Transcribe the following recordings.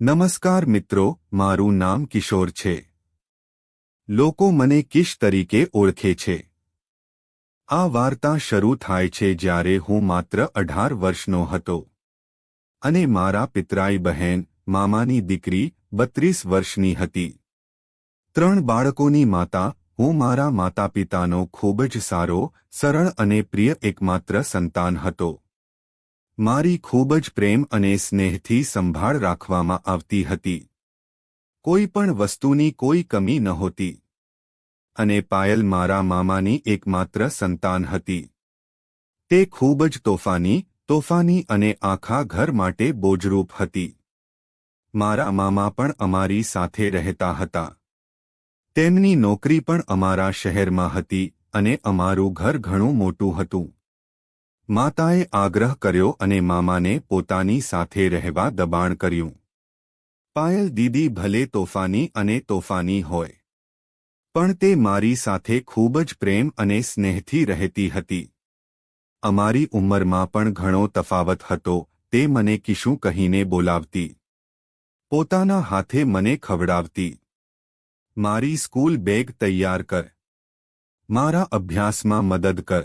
નમસ્કાર મિત્રો, મારું નામ કિશોર છે. લોકો મને કિશ તરીકે ઓળખે છે. આ વાર્તા શરૂ થાય છે જ્યારે હું માત્ર અઢાર વર્ષનો હતો. અને મારા પિતરાઈ બહેન, મામાની દીકરી, બત્રીસ વર્ષની હતી. ત્રણ બાળકોની માતા, હું મારા માતા પિતાનો ખૂબ જ સારો, સરળ અને પ્રિય એકમાત્ર સંતાન હતો. મારી ખૂબ જ પ્રેમ અને સ્નેહથી સંભાળ રાખવામાં આવતી હતી. કોઈ પણ વસ્તુની કોઈ કમી નહોતી અને પાયલ મારા મામાની એકમાત્ર સંતાન હતી. તે ખૂબ જ તોફાની તોફાની અને આખા ઘર માટે બોજરૂપ હતી. મારા મામા પણ અમારી સાથે રહેતા હતા. તેમની નોકરી પણ અમારા શહેરમાં હતી અને અમારું ઘર ઘણું મોટું હતું. માતાએ આગ્રહ કર્યો અને મામાને પોતાની સાથે રહેવા દબાણ કર્યું. પાયલ દીદી ભલે તોફાની અને તોફાની હોય, પણ તે મારી સાથે ખૂબ જ પ્રેમ અને સ્નેહથી રહેતી હતી. અમારી ઉંમરમાં પણ ઘણો તફાવત હતો, તે મને કિશું કહીને બોલાવતી. પોતાના હાથે મને ખવડાવતી. મારી સ્કૂલ બેગ તૈયાર કર. મારા અભ્યાસમાં મદદ કર.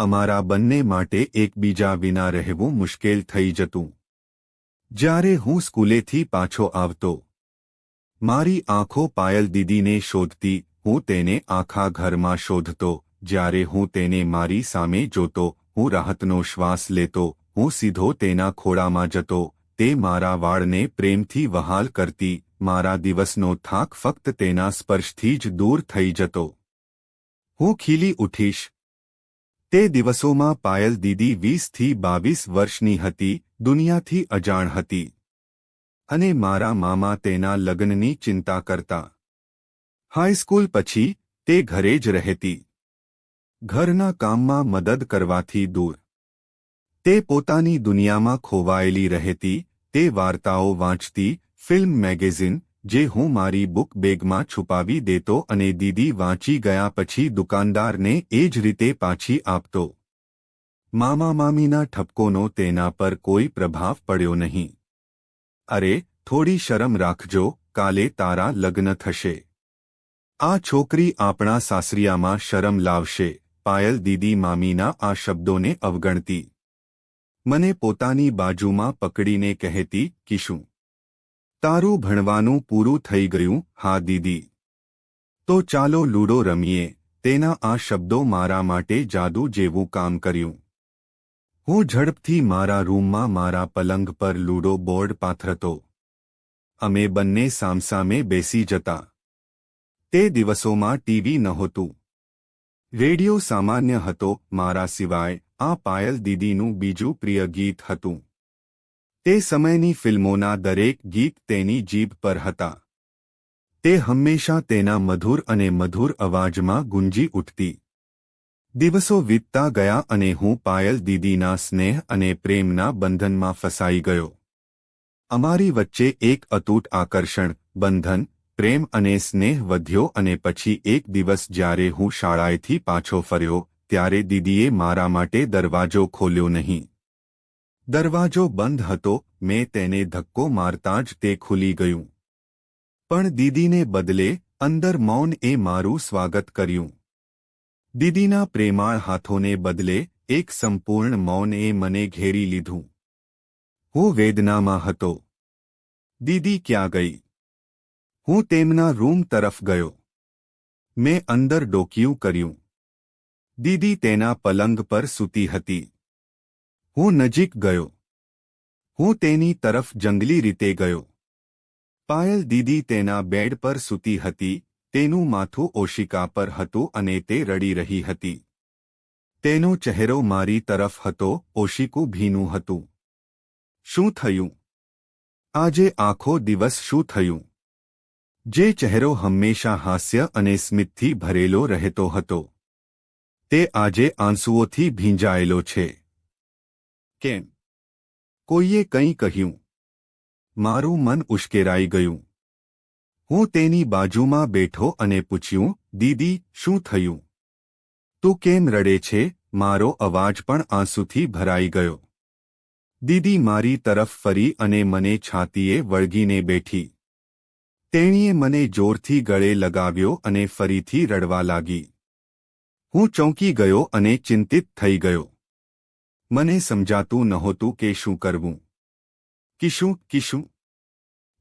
અમારા બંને માટે એકબીજા વિના રહેવું મુશ્કેલ થઈ જતું. જ્યારે હું સ્કૂલેથી પાછો આવતો, મારી આંખો પાયલ દીદીને શોધતી, હું તેને આખા ઘરમાં શોધતો, જ્યારે હું તેને મારી સામે જોતો, હું રાહતનો શ્વાસ લેતો, હું સીધો તેના ખોળામાં જતો, તે મારા વાળને પ્રેમથી વહાલ કરતી, મારા દિવસનો થાક ફક્ત તેના સ્પર્શથી જ દૂર થઈ જતો. હું ખીલી ઉઠીશ તે દિવસોમાં પાયલ દીદી વીસથી બાવીસ વર્ષની હતી, દુનિયાથી અજાણ હતી. અને મારા મામા તેના લગ્નની ચિંતા કરતા. હાઈસ્કૂલ પછી તે ઘરે જ રહેતી. ઘરના કામમાં મદદ કરવાથી દૂર. તે પોતાની દુનિયામાં ખોવાયેલી રહેતી, તે વાર્તાઓ વાંચતી, ફિલ્મ મેગેઝિન જે હું મારી બુક બેગમાં છુપાવી દેતો અને દીદી વાંચી ગયા પછી દુકાનદારને એ જ રીતે પાછી આપતો. મામા મામીના ઠપકોનો તેના પર કોઈ પ્રભાવ પડ્યો નહીં. અરે, થોડી શરમ રાખજો, કાલે તારા લગ્ન થશે. આ છોકરી આપણા સાસરિયામાં શરમ લાવશે, પાયલ દીદી મામીના આ શબ્દોને અવગણતી. મને પોતાની બાજુમાં પકડીને કહેતી, કિશું તારું ભણવાનું પૂરું થઈ ગયું, હા દીદી. તો ચાલો લૂડો રમીએ, તેના આ શબ્દો મારા માટે જાદુ જેવું કામ કર્યું. હું ઝડપથી મારા રૂમમાં મારા પલંગ પર લૂડો બોર્ડ પાથરતો. અમે બંને સામસામે બેસી જતા. તે દિવસોમાં ટીવી નહોતું. રેડિયો સામાન્ય હતો, મારા સિવાય, આ પાયલ દીદીનું બીજું પ્રિય ગીત હતું. તે સમયની ફિલ્મોના દરેક ગીત તેની જીભ પર હતા. તે હંમેશા તેના મધુર અને મધુર અવાજમાં ગુંજી ઉઠતી. દિવસો વીતતા ગયા અને હું પાયલ દીદીના સ્નેહ અને પ્રેમના બંધનમાં ફસાઈ ગયો. અમારી વચ્ચે એક અતૂટ આકર્ષણ, બંધન, પ્રેમ અને સ્નેહ વધ્યો અને પછી એક દિવસ જ્યારે હું શાળાએથી પાછો ફર્યો, ત્યારે દીદીએ મારા માટે દરવાજો ખોલ્યો નહીં. દરવાજો બંધ હતો, મેં તેને ધક્કો મારતા જ તે ખુલી ગયું. પણ દીદીને બદલે, અંદર મૌન એ મારું સ્વાગત કર્યું. દીદીના પ્રેમાળ હાથોને બદલે, એક સંપૂર્ણ મૌન એ મને ઘેરી લીધું. હું વેદનામાં હતો. દીદી ક્યાં ગઈ? હું તેમના રૂમ તરફ ગયો. મેં અંદર ડોકિયું કર્યું. દીદી તેના પલંગ પર સૂતી હતી. હું નજીક ગયો. હું તેની તરફ જંગલી રીતે ગયો. પાયલ દીદી તેના બેડ પર સૂતી હતી, તેનું માથું ઓશિકા પર હતું અને તે રડી રહી હતી. તેનો ચહેરો મારી તરફ હતો, ઓશિકું ભીનું હતું. શું થયું? આજે આખો દિવસ શું થયું? જે ચહેરો હંમેશા હાસ્ય અને સ્મિતથી ભરેલો રહેતો હતો. તે આજે આંસુઓથી ભીંજાયેલો છે. કેમ? કોઈએ કંઈ કહ્યું? મારું મન ઉશ્કેરાઈ ગયું. હું તેની બાજુમાં બેઠો અને પૂછ્યું, દીદી, શું થયું? તું કેમ રડે છે? મારો અવાજ પણ આંસુથી ભરાઈ ગયો. દીદી મારી તરફ ફરી અને મને છાતીએ વળગીને બેઠી. તેણીએ મને જોરથી ગળે લગાવ્યો અને ફરીથી રડવા લાગી. હું ચોંકી ગયો અને ચિંતિત થઈ ગયો. મને સમજાતું નહોતું કે શું કરવું. કિશું કિશું.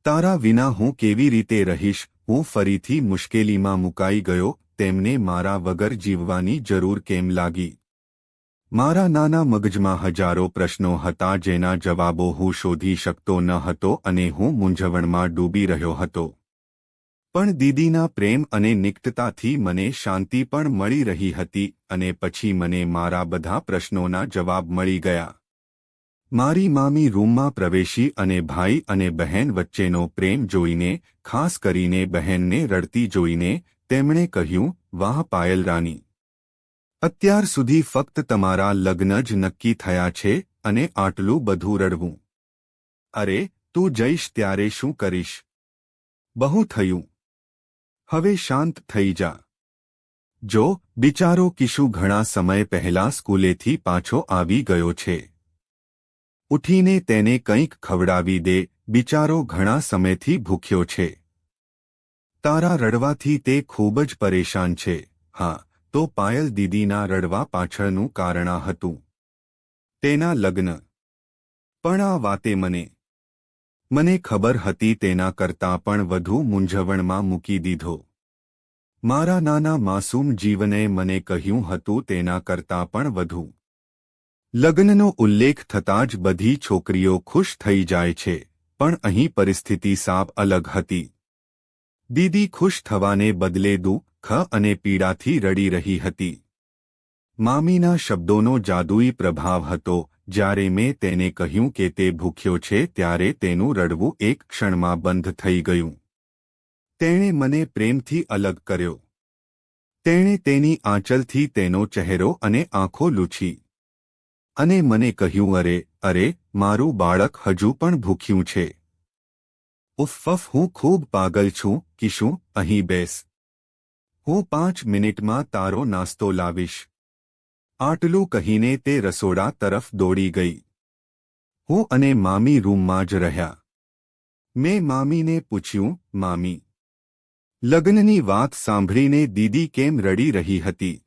તારા વિના હું કેવી રીતે રહીશ? હું ફરીથી મુશ્કેલીમાં મુકાઈ ગયો, તેમને મારા વગર જીવવાની જરૂર કેમ લાગી? મારા નાના મગજમાં હજારો પ્રશ્નો હતા જેના જવાબો હું શોધી શકતો ન હતો અને હું મૂંઝવણમાં ડૂબી રહ્યો હતો. પણ દીદીના પ્રેમ અને નિકટતાથી મને શાંતિ પણ મળી રહી હતી અને પછી મને મારા બધા પ્રશ્નોના જવાબ મળી ગયા. મારી મામી રૂમમાં પ્રવેશી અને ભાઈ અને બહેન વચ્ચેનો પ્રેમ જોઈને, ખાસ કરીને બહેનને રડતી જોઈને, તેમણે કહ્યું, વાહ પાયલ રાની. અત્યાર સુધી ફક્ત તમારા લગ્ન જ નક્કી થયા છે અને આટલું બધું રડવું. અરે, તું જઈશ ત્યારે શું કરીશ? બહુ થયું. હવે શાંત થઈ જા. જો, બિચારો કિશુ ઘણા સમય પહેલા સ્કૂલેથી પાછો આવી ગયો છે. ઉઠીને તેને કંઈક ખવડાવી દે, બિચારો ઘણા સમયથી ભૂખ્યો છે. તારા રડવાથી તે ખૂબ જ પરેશાન છે. હા, તો પાયલ દીદીના રડવા પાછળનું કારણા હતું. તેના લગ્ન. પણ આ વાતે મને મને ખબર હતી તેના કરતાં પણ વધુ મૂંઝવણમાં મૂકી દીધો. મારા નાના માસૂમ જીવને મને કહ્યું હતું તેના કરતાં પણ વધુ. લગ્નનો ઉલ્લેખ થતાં જ બધી છોકરીઓ ખુશ થઈ જાય છે, પણ અહીં પરિસ્થિતિ સાવ અલગ હતી. દીદી ખુશ થવાને બદલે દુઃખ અને પીડાથી રડી રહી હતી. મામીના શબ્દોનો જાદુઈ પ્રભાવ હતો જ્યારે મેં તેને કહ્યું કે તે ભૂખ્યો છે ત્યારે તેનું રડવું એક ક્ષણમાં બંધ થઈ ગયું. તેણે મને પ્રેમથી અલગ કર્યો. તેણે તેની આંચલથી તેનો ચહેરો અને આંખો લૂછી. અને મને કહ્યું, અરે અરે, મારું બાળક હજુ પણ ભૂખ્યું છે. ઉફફ હું ખૂબ પાગલ છું, કિશું, અહીં બેસ. હું પાંચ મિનિટમાં તારો નાસ્તો લાવીશ. આટલું કહીને તે રસોડા તરફ દોડી ગઈ. હું અને મામી રૂમમાં જ રહ્યા. મેં મામીને પૂછ્યું, મામી, લગ્નની વાત સાંભળીને દીદી કેમ રડી રહી હતી?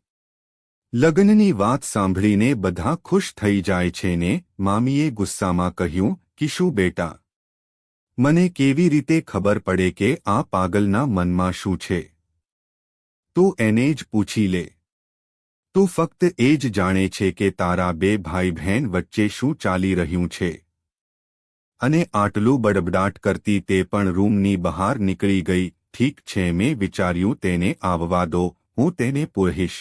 લગ્નની વાત સાંભળીને બધા ખુશ થઈ જાય છે ને? મામીએ ગુસ્સામાં કહ્યું, કિશું બેટા, મને કેવી રીતે ખબર પડે કે આ પાગલના મનમાં શું છે? તું એને જ પૂછી લે. તું ફક્ત એ જ જાણે છે કે તારા બે ભાઈ બહેન વચ્ચે શું ચાલી રહ્યું છે. અને આટલું બડબડાટ કરતી તે પણ રૂમની બહાર નીકળી ગઈ, ઠીક છે, મેં વિચાર્યું તેને આવવા દો, હું તેને પૂહીશ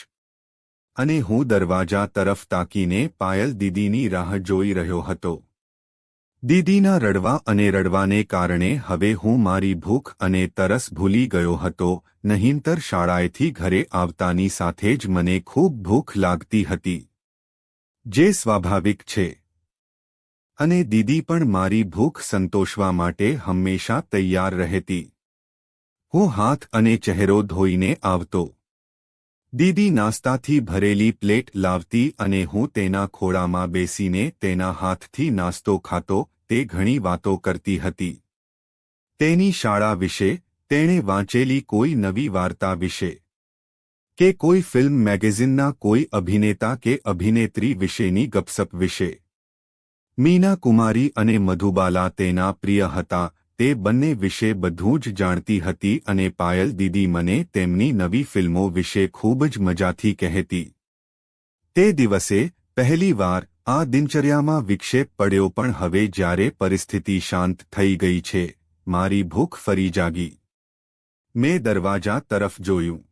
અને હું દરવાજા તરફ તાકીને પાયલ દીદીની રાહ જોઈ રહ્યો હતો. દીદીના રડવા અને રડવાને કારણે હવે હું મારી ભૂખ અને તરસ ભૂલી ગયો હતો. નહીંતર શાળાએથી ઘરે આવતાની સાથે જ મને ખૂબ ભૂખ લાગતી હતી. જે સ્વાભાવિક છે. અને દીદી પણ મારી ભૂખ સંતોષવા માટે હંમેશા તૈયાર રહેતી. હું હાથ અને ચહેરો ધોઈને આવતો. દીદી નાસ્તાથી ભરેલી પ્લેટ લાવતી અને હું તેના ખોળામાં બેસીને તેના હાથથી નાસ્તો ખાતો, તે ઘણી વાતો કરતી હતી. તેની શાળા વિશે, તેણે વાંચેલી કોઈ નવી વાર્તા વિશે. કે કોઈ ફિલ્મ મેગેઝિનના કોઈ અભિનેતા કે અભિનેત્રી વિશેની ગપસપ વિશે. મીના કુમારી અને મધુબાલા તેના પ્રિય હતા તે બંને વિશે બધું જ જાણતી હતી અને પાયલ દીદી મને તેમની નવી ફિલ્મો વિશે ખૂબ જ મજાથી કહેતી. તે દિવસે પહેલીવાર આ દિનચર્યામાં વિક્ષેપ પડ્યો પણ હવે જ્યારે પરિસ્થિતિ શાંત થઈ ગઈ છે, મારી ભૂખ ફરી જાગી. મેં દરવાજા તરફ જોયું.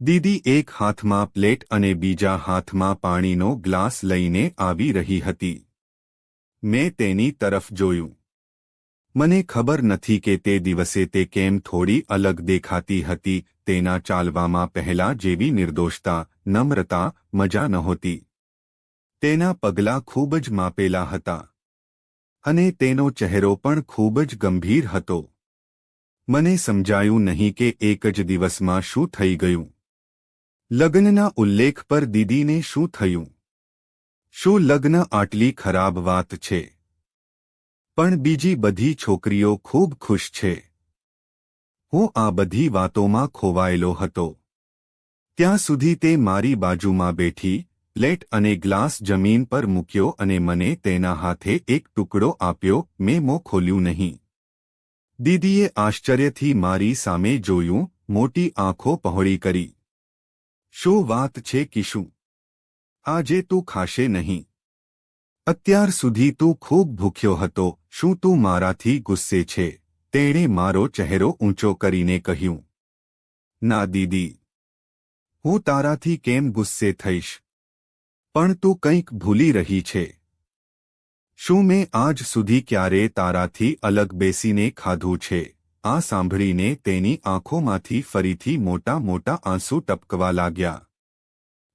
દીદી એક હાથમાં પ્લેટ અને બીજા હાથમાં પાણીનો ગ્લાસ લઈને આવી રહી હતી. મેં તેની તરફ જોયું. મને ખબર નથી કે તે દિવસે તે કેમ થોડી અલગ દેખાતી હતી, તેના ચાલવામાં પહેલા જેવી નિર્દોષતા, નમ્રતા, મજા નહોતી. તેના પગલાં ખૂબ જ માપેલા હતા. અને તેનો ચહેરો પણ ખૂબ જ ગંભીર હતો. મને સમજાયું નહીં કે એક જ દિવસમાં શું થઈ ગયું. લગ્નના ઉલ્લેખ પર દીદીને શું થયું? શું લગ્ન આટલી ખરાબ વાત છે? પણ બીજી બધી છોકરીઓ ખૂબ ખુશ છે. હું આ બધી વાતોમાં ખોવાયેલો હતો. ત્યાં સુધી તે મારી બાજુમાં બેઠી, પ્લેટ અને ગ્લાસ જમીન પર મૂક્યો અને મને તેના હાથે એક ટુકડો આપ્યો, મેં મો ખોલ્યું નહીં. દીદીએ આશ્ચર્યથી મારી સામે જોયું, મોટી આંખો પહોળી કરી. શું વાત છે કિશું? આજે તું ખાશે નહીં. અત્યાર સુધી તું ખૂબ ભૂખ્યો હતો. શું તું મારાથી ગુસ્સે છે? તેણે મારો ચહેરો ઊંચો કરીને કહ્યું. ના દીદી. હું તારાથી કેમ ગુસ્સે થઈશ? પણ તું કંઈક ભૂલી રહી છે. શું મેં આજ સુધી ક્યારે તારાથી અલગ બેસીને ખાધું છે? આ સાંભળીને તેની આંખોમાંથી ફરીથી મોટા મોટા આંસુ ટપકવા લાગ્યા.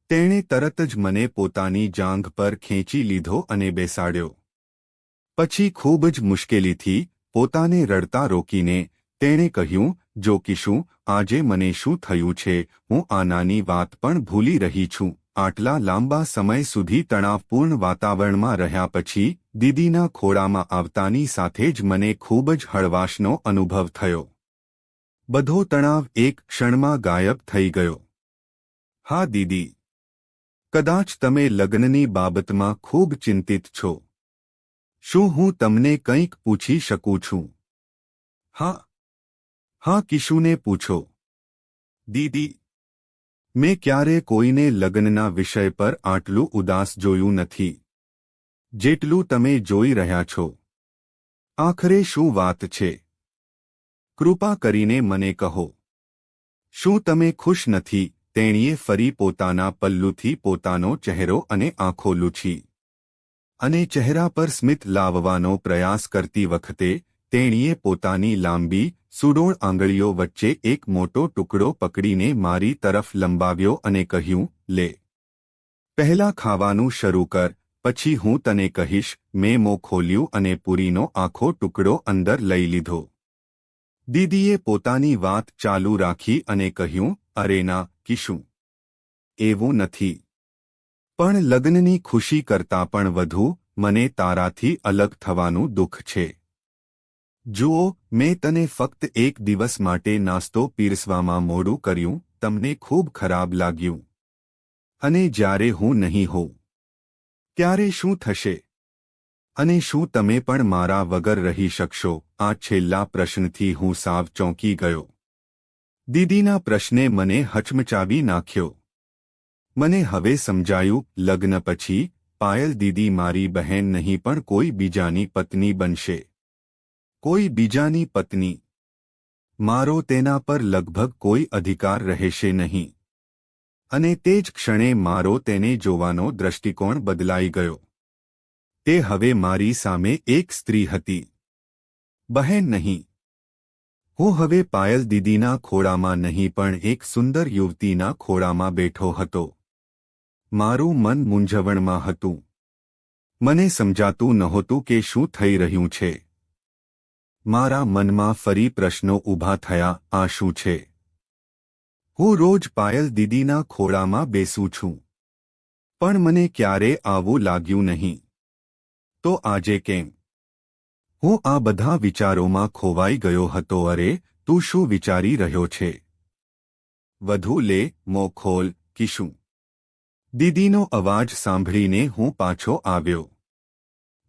તેણે તરત જ મને પોતાની જાંઘ પર ખેંચી લીધો અને બેસાડ્યો. પછી ખૂબ જ મુશ્કેલીથી પોતાને રડતા રોકીને તેણે કહ્યું, જો કિશું, આજે મને શું થયું છે? હું આ નાની વાત પણ ભૂલી રહી છું. આટલા લાંબા સમય સુધી તણાવપૂર્ણ વાતાવરણમાં રહ્યા પછી દીદીના ખોળામાં આવતાની સાથે જ મને ખૂબ જ હળવાશનો અનુભવ થયો. બધો તણાવ એક ક્ષણમાં ગાયબ થઈ ગયો. હા, દીદી. કદાચ તમે લગ્નની બાબતમાં ખૂબ ચિંતિત છો. શું હું તમને કંઈક પૂછી શકું છું? હા. હા, કિશુને પૂછો. દીદી. મેં ક્યારે કોઈને લગ્નના વિષય પર આટલું ઉદાસ જોયું નથી. જેટલું તમે જોઈ રહ્યા છો. આખરે શું વાત છે? કૃપા કરીને મને કહો. શું તમે ખુશ નથી તેણીએ ફરી પોતાના પલ્લુથી પોતાનો ચહેરો અને આંખો લૂછી? અને ચહેરા પર સ્મિત લાવવાનો પ્રયાસ કરતી વખતે, તેણીએ પોતાની લાંબી, સુડોળ આંગળીઓ વચ્ચે એક મોટો ટુકડો પકડીને મારી તરફ લંબાવ્યો અને કહ્યું, લે. પહેલા ખાવાનું શરૂ કર, પછી હું તને કહીશ, મેં મોં ખોલ્યું અને પૂરીનો આખો ટુકડો અંદર લઈ લીધો દીદીએ પોતાની વાત ચાલુ રાખી અને કહ્યું, અરે ના, કિશું. એવું નથી. પણ લગ્નની ખુશી કરતાં પણ વધુ મને તારાથી અલગ થવાનું દુઃખ છે. જુઓ, મેં તને ફક્ત એક દિવસ માટે નાસ્તો પીરસવામાં મોડું કર્યું, તમને ખૂબ ખરાબ લાગ્યું. અને જ્યારે હું નહીં હોઉં, ત્યારે શું થશે? અને શું તમે પણ મારા વગર રહી શકશો? આ છેલ્લા પ્રશ્નથી હું સાવ ચોંકી ગયો. દીદીના પ્રશ્ને મને હચમચાવી નાખ્યો. મને હવે સમજાયું, લગ્ન પછી, પાયલ દીદી મારી બહેન નહીં પણ કોઈ બીજાની પત્ની બનશે. કોઈ બીજાની પત્ની. મારો તેના પર લગભગ કોઈ અધિકાર રહેશે નહીં. અને તે જ ક્ષણે મારો તેને જોવાનો દ્રષ્ટિકોણ બદલાઈ ગયો. તે હવે મારી સામે એક સ્ત્રી હતી. બહેન નહીં. હું હવે પાયલ દીદીના ખોળામાં નહીં પણ એક સુંદર યુવતીના ખોળામાં બેઠો હતો. મારું મન મૂંઝવણમાં હતું. મને સમજાતું નહોતું કે શું થઈ રહ્યું છે. મારા મનમાં ફરી પ્રશ્નો ઊભા થયા, આ શું છે? હું રોજ પાયલ દીદીના ખોળામાં બેસું છું. પણ મને ક્યારે આવું લાગ્યું નહીં. તો આજે કેમ? હું આ બધા વિચારોમાં ખોવાઈ ગયો હતો, અરે, તું શું વિચારી રહ્યો છે? વધુ લે મો ખોલ કિશું. દીદીનો અવાજ સાંભળીને હું પાછો આવ્યો.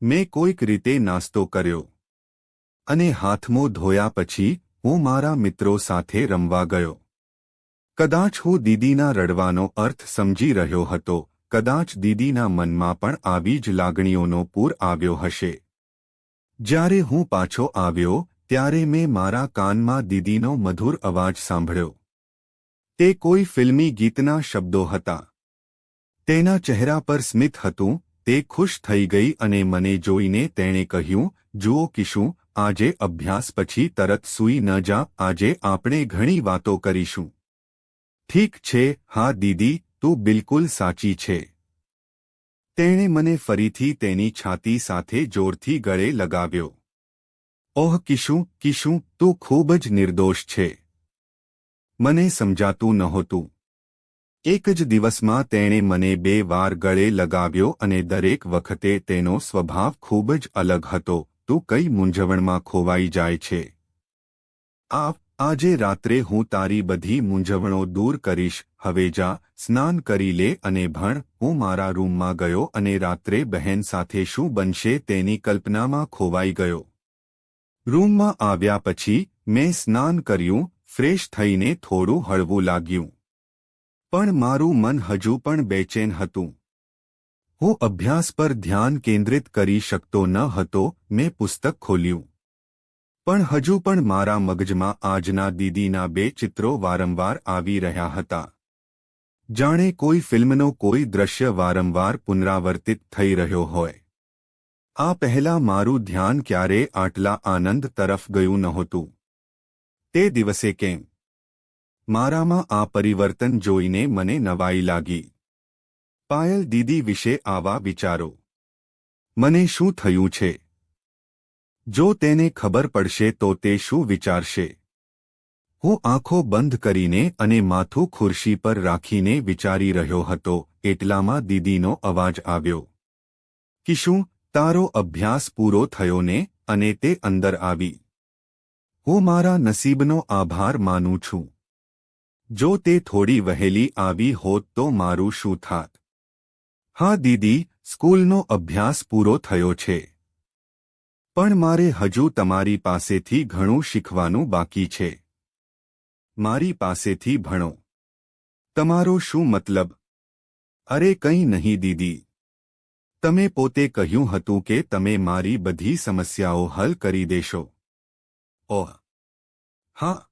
મેં કોઈક રીતે નાસ્તો કર્યો. અને હાથમો ધોયા પછી હું મારા મિત્રો સાથે રમવા ગયો. કદાચ હું દીદીના રડવાનો અર્થ સમજી રહ્યો હતો, કદાચ દીદીના મનમાં પણ આવી જ લાગણીઓનો પૂર આવ્યો હશે. જ્યારે હું પાછો આવ્યો, ત્યારે મેં મારા કાનમાં દીદીનો મધુર અવાજ સાંભળ્યો. તે કોઈ ફિલ્મી ગીતના શબ્દો હતા. તેના ચહેરા પર સ્મિત હતું, તે ખુશ થઈ ગઈ અને મને જોઈને તેણે કહ્યું, જુઓ કિશું, આજે અભ્યાસ પછી તરત સૂઈ ન જા, આજે આપણે ઘણી વાતો કરીશું. ઠીક છે, હા દીદી, તું બિલકુલ સાચી છે. તેણે મને ફરીથી તેની છાતી સાથે જોરથી ગળે લગાવ્યો. ઓહ કિશું કિશું, તું ખૂબ જ નિર્દોષ છે. મને સમજાતું નહોતું. એક જ દિવસમાં તેણે મને બે વાર ગળે લગાવ્યો અને દરેક વખતે તેનો સ્વભાવ ખૂબ જ અલગ હતો. તું કઈ મૂંઝવણમાં ખોવાઈ જાય છે? આપ આજે રાત્રે હું તારી બધી મૂંઝવણો દૂર કરીશ. હવે જા, સ્નાન કરી લે અને ભણ, હું મારા રૂમમાં ગયો અને રાત્રે બહેન સાથે શું બનશે તેની કલ્પનામાં ખોવાઈ ગયો. રૂમમાં આવ્યા પછી મેં સ્નાન કર્યું, ફ્રેશ થઈને થોડું હળવું લાગ્યું. પણ મારું મન હજુ પણ બેચેન હતું. હું અભ્યાસ પર ધ્યાન કેન્દ્રિત કરી શકતો ન હતો, મેં પુસ્તક ખોલ્યું. પણ હજુ પણ મારા મગજમાં આજના દીદીના બે ચિત્રો વારંવાર આવી રહ્યા હતા. જાણે કોઈ ફિલ્મનો કોઈ દ્રશ્ય વારંવાર પુનરાવર્તિત થઈ રહ્યો હોય. આ પહેલા મારું ધ્યાન ક્યારે આટલા આનંદ તરફ ગયું નહોતું. તે દિવસે કેમ? મારામાં આ પરિવર્તન જોઈને મને નવાઈ લાગી. પાયલ દીદી વિશે આવા વિચારો. મને શું થયું છે? જો તેને ખબર પડશે તો તે શું વિચારશે હું આંખો બંધ કરીને અને માથું ખુરશી પર રાખીને વિચારી રહ્યો હતો, એટલામાં દીદીનો અવાજ આવ્યો. કિશું, તારો અભ્યાસ પૂરો થયો ને અને તે અંદર આવી. હું મારા નસીબનો આભાર માનું છું. જો તે થોડી વહેલી આવી હોત તો મારું શું થાત? હા દીદી, સ્કૂલનો અભ્યાસ પૂરો થયો છે. પણ મારે હજુ તમારી પાસેથી ઘણું શીખવાનું બાકી છે. મારી પાસેથી ભણો. તમારો શું મતલબ? અરે કંઈ નહીં દીદી. તમે પોતે કહ્યું હતું કે તમે મારી બધી સમસ્યાઓ હલ કરી દેશો. ઓહ. હા.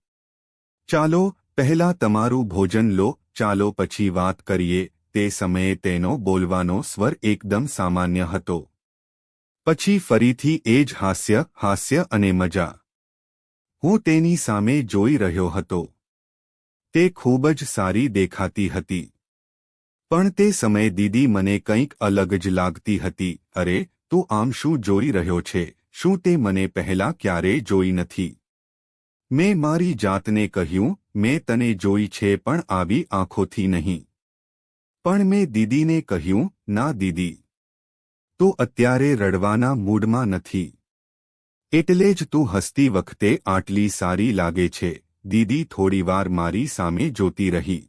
ચાલો પહેલા તમારું ભોજન લો, ચાલો પછી વાત કરીએ, તે સમયે તેનો બોલવાનો સ્વર એકદમ સામાન્ય હતો. પછી ફરીથી એ જ હાસ્ય હાસ્ય અને મજા. હું તેની સામે જોઈ રહ્યો હતો. તે ખૂબ જ સારી દેખાતી હતી. પણ તે સમયે દીદી મને કંઈક અલગ જ લાગતી હતી. અરે, તું આમ શું જોઈ રહ્યો છે? શું તે મને પહેલા ક્યારેય જોઈ નથી? મેં મારી જાતને કહ્યું, મેં તને જોઈ છે પણ આવી આંખોથી નહીં. પણ મેં દીદીને કહ્યું, ના દીદી. તો અત્યારે રડવાના મૂડમાં નથી. એટલે જ તું હસતી વખતે આટલી સારી લાગે છે. દીદી થોડીવાર મારી સામે જોતી રહી.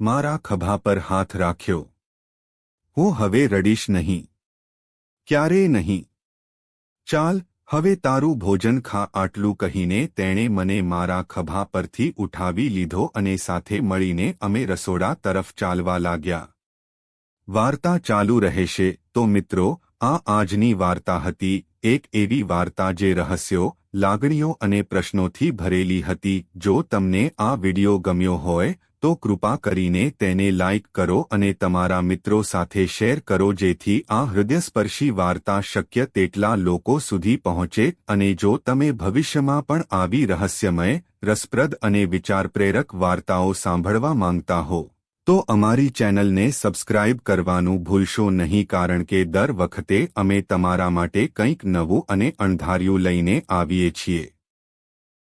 મારા ખભા પર હાથ રાખ્યો. હું હવે રડીશ નહીં. ક્યારે નહીં? ચાલ હવે તારું ભોજન ખા આટલું કહીને તેણે મને મારા ખભા પરથી ઉઠાવી લીધો અને સાથે મળીને અમે રસોડા તરફ ચાલવા લાગ્યા. વાર્તા ચાલુ રહેશે, તો મિત્રો, આ આજની વાર્તા હતી, એક એવી વાર્તા જે રહસ્યો, લાગણીઓ અને પ્રશ્નોથી ભરેલી હતી, જો તમને આ વિડિયો ગમ્યો હોય તો કૃપા કરીને તેને લાઇક કરો અને તમારા મિત્રો સાથે શેર કરો જેથી આ હૃદયસ્પર્શી વાર્તા શક્ય તેટલા લોકો સુધી પહોંચે અને જો તમે ભવિષ્યમાં પણ આવી રહસ્યમય, રસપ્રદ અને વિચારપ્રેરક વાર્તાઓ સાંભળવા માંગતા હો, તો અમારી ચેનલને સબસ્ક્રાઇબ કરવાનું ભૂલશો નહીં કારણ કે દર વખતે અમે તમારા માટે કંઈક નવું અને અણધાર્યું લઈને આવીએ છીએ.